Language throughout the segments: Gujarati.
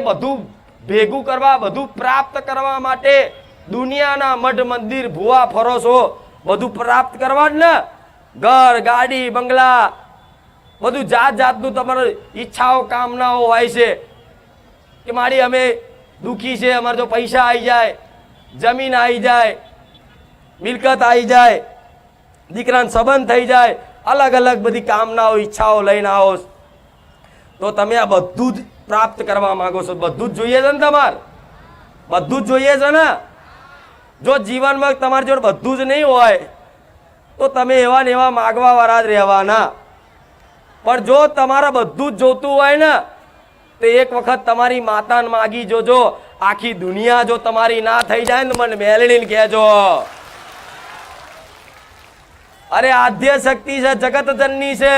બધું ભેગું કરવા, બધું પ્રાપ્ત કરવા માટે દુનિયાના મઠ મંદિર, ભુવા ફરો છો બધું પ્રાપ્ત કરવા જ ને? ઘર, ગાડી, બંગલા, બધું જાત જાતનું તમારું ઈચ્છાઓ, કામનાઓ હોય છે કે મારી અમે દુઃખી છે, અમારે જો પૈસા આવી જાય, જમીન આવી જાય, મિલકત આવી જાય, દીકરાને સંબંધ થઈ જાય, અલગ અલગ બધી કામનાઓ, ઈચ્છાઓ લઈને આવો તો તમે આ બધું જ પ્રાપ્ત કરવા માંગો છો? બધું જ જોઈએ છે ને તમારે? બધું જ જોઈએ છે ને? જો જીવનમાં તમારી જોડે બધું જ નહીં હોય, તો તમે એવા ને એવા માગવાવાળા જ રહેવાના. પણ જો તમારે બધું જ જોતું હોય ને, તો એક વખત તમારી માતાને માગી જોજો, આખી દુનિયા જો તમારી ના થઈ જાય ને મને મેલડીને કહેજો. અરે આદ્ય શક્તિ છે જગત જનની છે.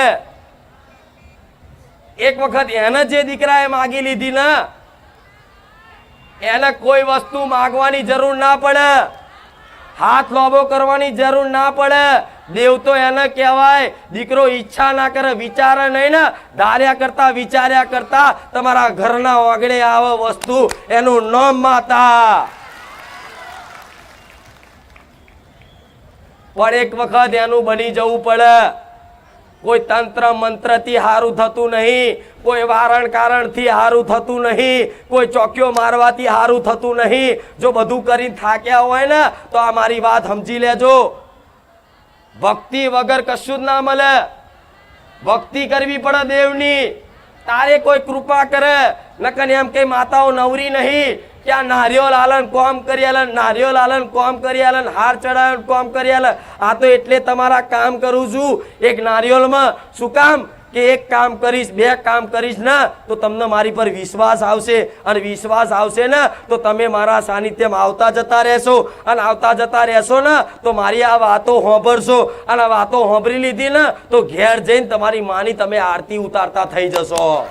એક વખત એને જે દીકરાએ માગી લીધી ને, એને કોઈ વસ્તુ માગવાની જરૂર ના પડે. હાથ લોબો કરવાની જરૂર ના પડે. દેવ તો એને કહેવાય, દીકરો ઈચ્છા ના કરે, વિચારે નહીં ને, ધાર્યા કરતા, વિચાર્યા કરતા તમારા ઘરના ઓગણે આવે વસ્તુ, એનું નામ માતા. પણ એક વખત એનું બની જવું પડે. કોઈ તંત્ર મંત્રથી સારું થતું નહીં, કોઈ વારણ કારણથી સારું થતું નહીં, કોઈ ચોક્યો મારવાથી સારું થતું નહીં. જો બધું કરીને થાક્યા હોય ને, તો આ મારી વાત સમજી લેજો. ભક્તિ વગર કશું જ ના મળે. ભક્તિ કરવી પડે દેવની. તારે કોઈ કૃપા કરે. નકર એમ કે માતાઓ નવરી નહીં. ક્યાં નારિયોલ આલન કોમ કરી આલન નારિયોલ આલન કોમ કરી આલન હાર ચડાવન કોમ કરી આલન આ તો એટલે તમારા કામ કરું છું. એક નારિયોલમાં શું કામ? કે એક કામ કરીશ, બે કામ કરીશ ને, તો તમને મારી પર વિશ્વાસ આવશે. અને વિશ્વાસ આવશે ને, તો તમે મારા સાનિધ્યમાં આવતા જતા રહેશો. અને આવતા જતા રહેશો ને, તો મારી આ વાતો હોંભરશો અને આ વાતો હોંભરી લીધી ને, તો ઘેર જઈને તમારી માની તમે આરતી ઉતારતા થઈ જશો.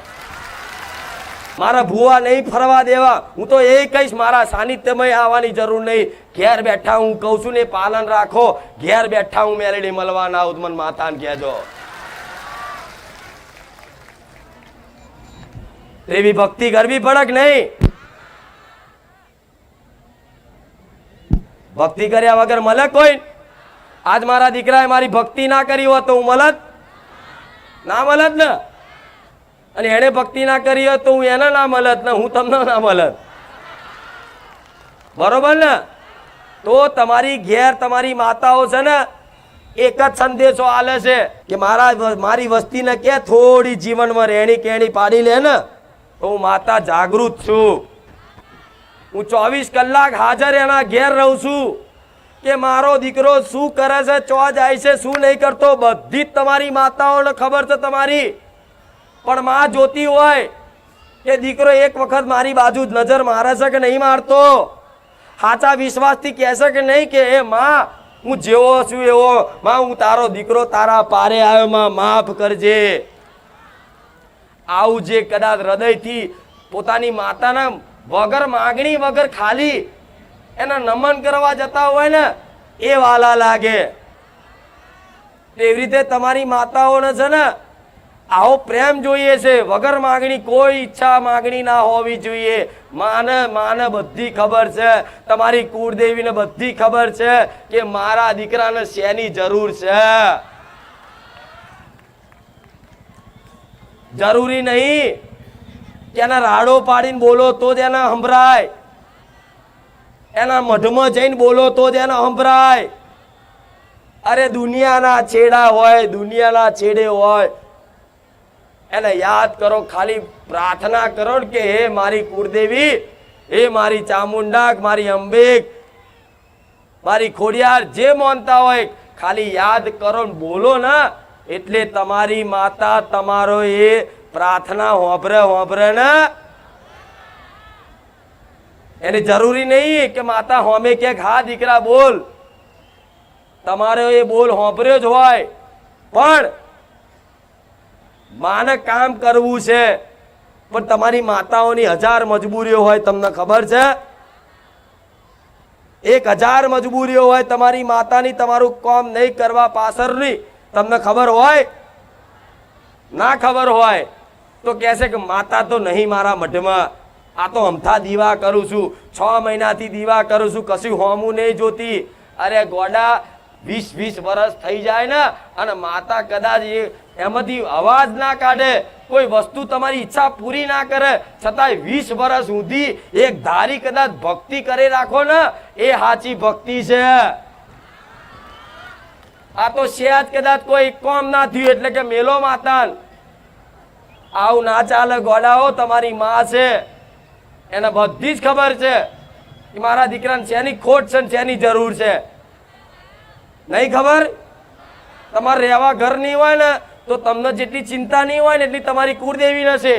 મારા ભૂવા નહીં ફરવા દેવા. હું તો એ કહીશ, મારા સાનિધ્યમય આવવાની જરૂર નહીં. ઘેર બેઠા હું કહું છું ને, પાલન રાખો. ઘેર બેઠા હું મેલેડી મળવા ના આવું માતાને કહેજો. એવી ભક્તિ કરવી પડક નહીં? ભક્તિ કર્યા વગર મળે કોઈ? આજ મારા દીકરાએ મારી ભક્તિ ના કરી હોત તો હું મળત? ના મળત ને? અને એણે ભક્તિ ના કરી હોત તો હું એને ના મળત ને, હું તમને ના મળત બરોબર ને? તો તમારી ઘેર તમારી માતાઓ છે ને, એક જ સંદેશો આલે છે કે મારા મારી વસ્તીને કે થોડી જીવનમાં રહેણી કેણી પાડી લે ને, તો હું માતા જાગૃત છું. હું ચોવીસ કલાક હાજર એના ઘેર રહું છું કે મારો દીકરો શું કરે છે, ચો જાય છે, શું નહીં કરતો, બધી જ તમારી માતાઓને ખબર છે તમારી. પણ માં જોતી હોય કે દીકરો એક વખત મારી બાજુ નજર મારે છે કે નહીં મારતો? સાચા વિશ્વાસથી કહેશે કે નહીં કે, એ માં, હું જેવો છું એવો. માં, હું તારો દીકરો તારા પારે આવ્યો. માં, માફ કરજે. આવું જે કદાચ હૃદયથી પોતાની માતાના વગર માગણી વગર ખાલી એના નમન કરવા જતા હોય ને, એ વાલા લાગે. એવી રીતે તમારી માતાઓને છે ને આવો પ્રેમ જોઈએ છે. વગર માગણી કોઈ ઈચ્છા માગણી ના હોવી જોઈએ. માને માને બધી ખબર છે. તમારી કુળદેવીને બધી ખબર છે કે મારા દીકરાને શેની જરૂર છે? જરૂરી નહીં. તેના રાડો પાડીને બોલો તો જ એને સંભળાય. એના મઢમાં જઈને બોલો તો જ એને સંભળાય. અરે દુનિયાના છેડા હોય, દુનિયાના છેડે હોય એને યાદ કરો, ખાલી પ્રાર્થના કરો કે, હે મારી કુળદેવી, હે મારી ચામુંડા મારી અંબેક, મારી ખોડિયાર, જે માનતા હોય, ખાલી યાદ કરો બોલો ને, એટલે તમારી માતા તમારો એ પ્રાર્થના હોંભરે, હોભરે ને. એને જરૂરી નહીં કે માતા હોમે ક્યાંક, હા, દીકરા, બોલ. તમારો એ બોલ હોંભર્યો જ હોય, પણ માને કામ કરવું છે, પણ તમારી માતાઓની હજાર મજબૂરીઓ હોય તમને ખબર છે? એક હજાર મજબૂરીઓ હોય તમારી માતાની તમારું કામ નહીં કરવા પાછળની તમને ખબર હોય? ના ખબર હોય, તો કહેશે કે માતા તો નહીં મારા મઢમાં. આ તો અમથા દીવા કરું છું, છ મહિનાથી દીવા કરું છું, કશું હોમું નહીં જોતી. અરે ગોડા વીસ વીસ વર્ષ થઈ જાય ને, અને માતા કદાચ એમાંથી અવાજ ના કાઢે, કોઈ વસ્તુ તમારી ઈચ્છા પૂરી ના કરે, છતાંય વીસ વર્ષ સુધી એક ધારી કદાચ ભક્તિ કરી રાખો ને, એ સાચી ભક્તિ છે. આ તો સેજ કદાચ કોઈ કોમ ના થયું, એટલે કે મેલો માતાન. આવું ના ચાલે, ગોડાઓ તમારી માં છે. એને બધી જ ખબર છે. કે મારા દીકરાને શેની ખોટ છે શેની જરૂર છે? નહીં ખબર? તમારે રહેવા ઘર નહીં હોય ને, તો તમને જેટલી ચિંતા નહીં હોય ને, એટલી તમારી કુળદેવી હશે.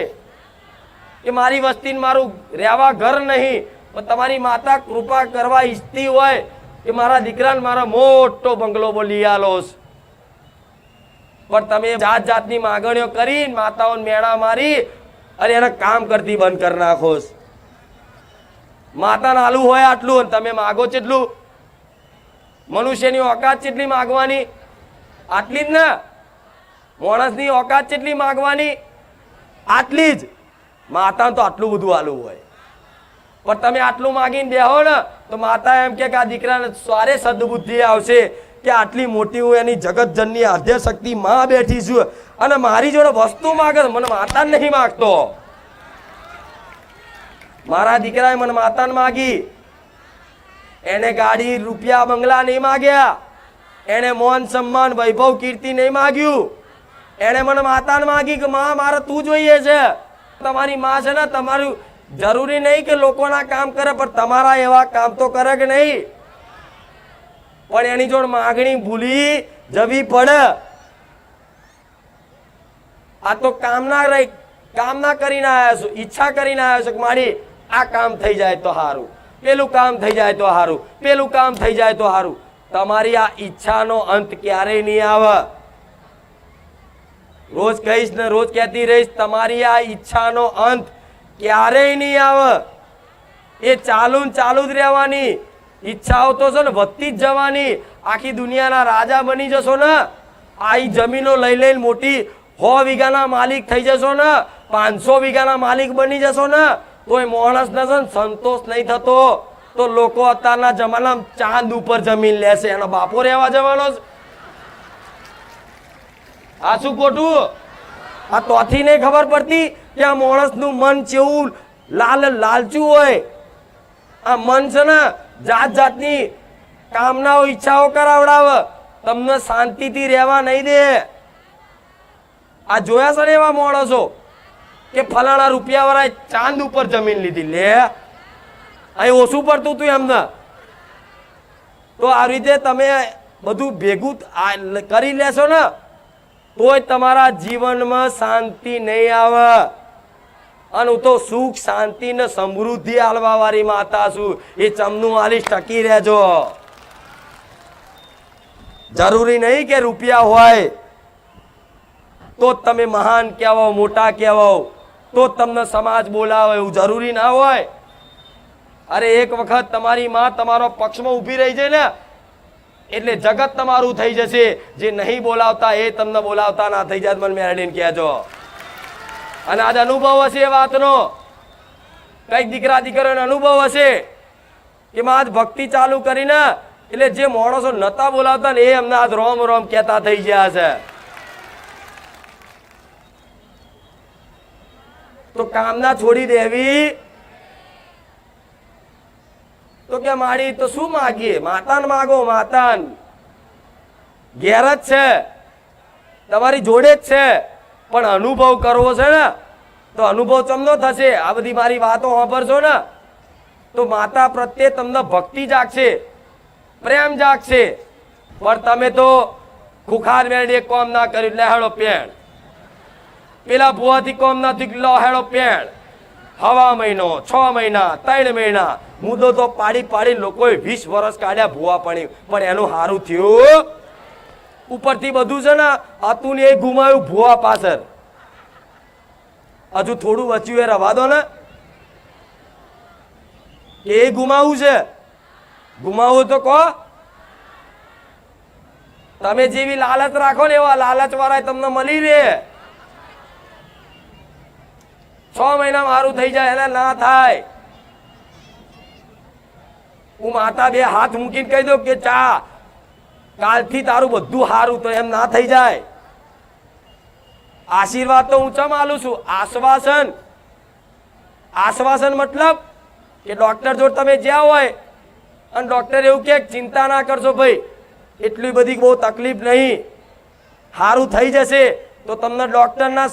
કે મારી વસ્તીને મારું રહેવા ઘર નહીં, પણ તમારી માતા કૃપા કરવા ઈચ્છતી હોય કે મારા દીકરાને મારો મોટો બંગલો બોલી આલોશ પણ તમે જાત જાતની માગણીઓ કરી, માતાઓને મેળા મારી, અને એને કામ કરતી બંધ કરી નાખોશ છો. માતાને આલુ હોય આટલું, અને તમે માગો કેટલું મનુષ્યની ઓકાત જેટલી માગવાની? આટલી જ ને? માણસની ઓકાત જેટલી માગવાની? આટલી જ. માતાને તો આટલું બધું આલું હોય. પણ તમે આટલું માગીને બેહો ને, તો માતા એમ કે આ દીકરાને સારે સદબુદ્ધિ આવશે કે આટલી મોટી હું એની જગતજનની આદ્ય શક્તિ માં બેઠી છું અને મારી જોડે વસ્તુ માગે મને માતા નહીં માગતો. મારા દીકરાએ મને માતાને માગી. એને ગાડી રૂપિયા બંગલા નહીં માગ્યા. એને મોન સન્માન, વૈભવ કીર્તિ નહીં માગ્યું. એને મને માતાને માગી કે, માં, મારે તું જોઈએ છે. તમારી માં છે ને, તમારું જરૂરી નહીં કે લોકોના કામ કરે, પણ તમારા એવા કામ તો કરે કે નહીં. પણ એની જોડે માગણી ભૂલી જવી પડે. આ તો કામના રહી કામના કરીને આવ્યા છું, ઈચ્છા કરીને આવ્યા છું કે મારી આ કામ થઈ જાય તો સારું પેલું કામ થઈ જાય તો સારું પેલું કામ થઈ જાય તો સારું તમારી આ ઈચ્છાનો અંત ક્યારેય નહીં આવે. રોજ કહીશ ને રોજ કહેતી રહીશ, તમારી આ ઈચ્છાનો અંત ક્યારેય નહીં આવે. એ ચાલુ ને ચાલુ જ રહેવાની. ઈચ્છાઓ તો છે ને વધતી જ જવાની. આખી દુનિયાના રાજા બની જશો ને આ જમીનો લઈ લઈને મોટી સો વીઘાના માલિક થઈ જશો ને, પાંચસો વીઘાના માલિક બની જશો ને તોય માણસને છે ને સંતોષ નહીં થતો, તો લોકો અત્યારના જમાનામાં ચાંદ ઉપર જમીન લેશે, એનો બાપો રહેવા જવાનો છે આ શું ખોટું? આ તોથી નહીં ખબર પડતી કે આ માણસનું મન કેવું લાલ લાલચું હોય. આ મન છે ને જાત જાતની કામનાઓ, ઈચ્છાઓ કરાવડાવે. તમને શાંતિથી રહેવા નહીં દે. આ જોયા છે ને એવા માણસો? કે ફલાણા રૂપિયા વાળા ચાંદ ઉપર જમીન લીધી. લે, અહીં ઓછું પડતું હતું એમને. તો આ રીતે તમે બધું ભેગું કરી લેશો ને, તોય તમારા જીવનમાં શાંતિ નહીં આવે. અને હું તો સુખ, શાંતિ ને સમૃદ્ધિ આલવા વાળી માતા છું. એ ચમનું આલીશ ટકી રહેજો. જરૂરી નહીં કે રૂપિયા હોય. તો તમે મહાન કહેવાઓ, મોટા કહેવાઓ. તો જ તમને સમાજ બોલાવે એવું જરૂરી ના હોય. અરે એક વખત તમારી માં તમારો પક્ષમાં ઊભી રહી છે ને, એટલે જગત તમારું થઈ જશે. જે નહીં બોલાવતા એ તમને બોલાવતા ના થઈ જાય. મને મેળવીને કહેજો. અને આજ અનુભવ હશે એ વાતનો. કંઈક દીકરા દીકરીઓનો અનુભવ હશે કે માં આજ ભક્તિ ચાલુ કરીને, એટલે જે માણસો નતા બોલાવતા ને એ અમને આજ રોમ રોમ કહેતા થઈ ગયા છે. તો કામના છોડી દેવી. તો કે મારી, તો શું માગીએ? માતાન માગો, માતાન. ઘેર જ છે. તમારી જોડે જ છે. પણ અનુભવ કરવો છે ને, તો અનુભવ ચમનો થશે? આ બધી મારી વાતો સાંભળશો ને, તો માતા પ્રત્યે તમને ભક્તિ જાગશે, પ્રેમ જાગશે. પણ તમે તો ખુખાર મેળ એક કોમ ના કર્યું. એટલે હેડો પેણ. પેલા ભુવાથી કોમ ના થયું લો હેડો પેણ. હવા મહિનો, છ મહિના, ત્રણ મહિના. મુદ્દો તો પાડી પાડી લોકોએ વીસ વર્ષ કાઢ્યા ભુવા પાણી. પણ એનું સારું થયું. ઉપરથી બધું છે ને ને એ ગુમાયું ભુવા પાછળ. હજુ થોડું બચ્યું એ રવા દો ને. એ ગુમાવું છે. ગુમાવું તો કહો તમે જેવી લાલચ રાખો ને, એવા લાલચ વાળા તમને મળી રહે. છ મહિના મારું થઈ જાય, એને ના થાય. હું માતા બે હાથ મૂકીને કહી દઉં કે, ચા, કાલથી તારું બધું સારું તો એમ ના થઈ જાય. આશીર્વાદ તો હું ચમ છું? આશ્વાસન. આશ્વાસન મતલબ કે ડોક્ટર જો તમે જ્યાં હોય, અને ડોક્ટર એવું કે, ચિંતા ના કરશો ભાઈ, એટલી બધી બહુ તકલીફ નહીં. સારું થઈ જશે તો તમને ડોક્ટરના